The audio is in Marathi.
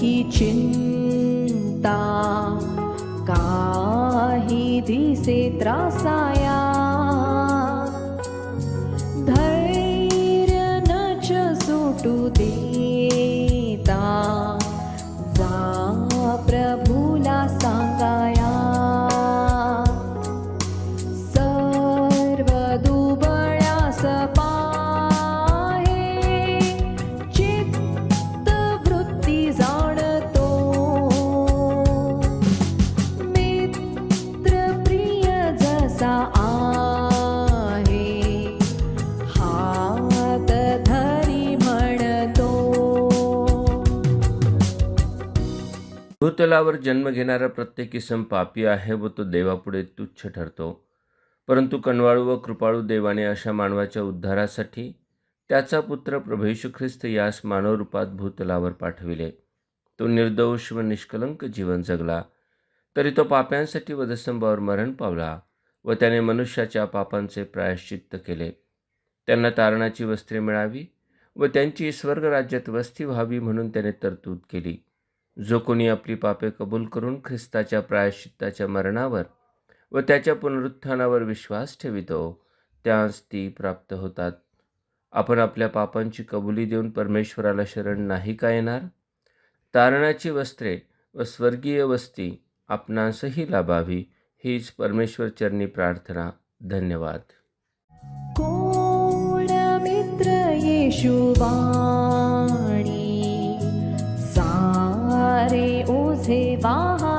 की चिंता काही दिसे त्रासाया। धैर्य नच सुटू देता भूतलावर जन्म घेणारा प्रत्येक किसम पापी आहे व तो देवापुढे तुच्छ ठरतो. परंतु कणवाळू व कृपाळू देवाने अशा मानवाच्या उद्धारासाठी त्याचा पुत्र प्रभेशू ख्रिस्त यास मानवरूपात भूतलावर पाठविले. तो निर्दोष व निष्कलंक जीवन जगला. तरी तो पाप्यांसाठी वधस्तंभावर मरण पावला व त्याने मनुष्याच्या पापांचे प्रायश्चित्त केले. त्यांना तारणाची वस्त्रे मिळावी व त्यांची स्वर्ग राज्यात वस्ती व्हावी म्हणून त्याने तरतूद केली. जो कोणी आपली पापे कबूल करून ख्रिस्ताच्या प्रायश्चित्ताच्या मरणावर व त्याच्या पुनरुत्थानावर विश्वास ठेवितो त्यास ती प्राप्त होतात. आपण आपल्या पापांची कबुली देऊन परमेश्वराला शरण नाही का येणार? तारणाची वस्त्रे व स्वर्गीय वस्ती आपणासही लाभावी हीच परमेश्वरचरणी प्रार्थना. धन्यवाद. कोण मित्र येशुवा मुझे वहाँ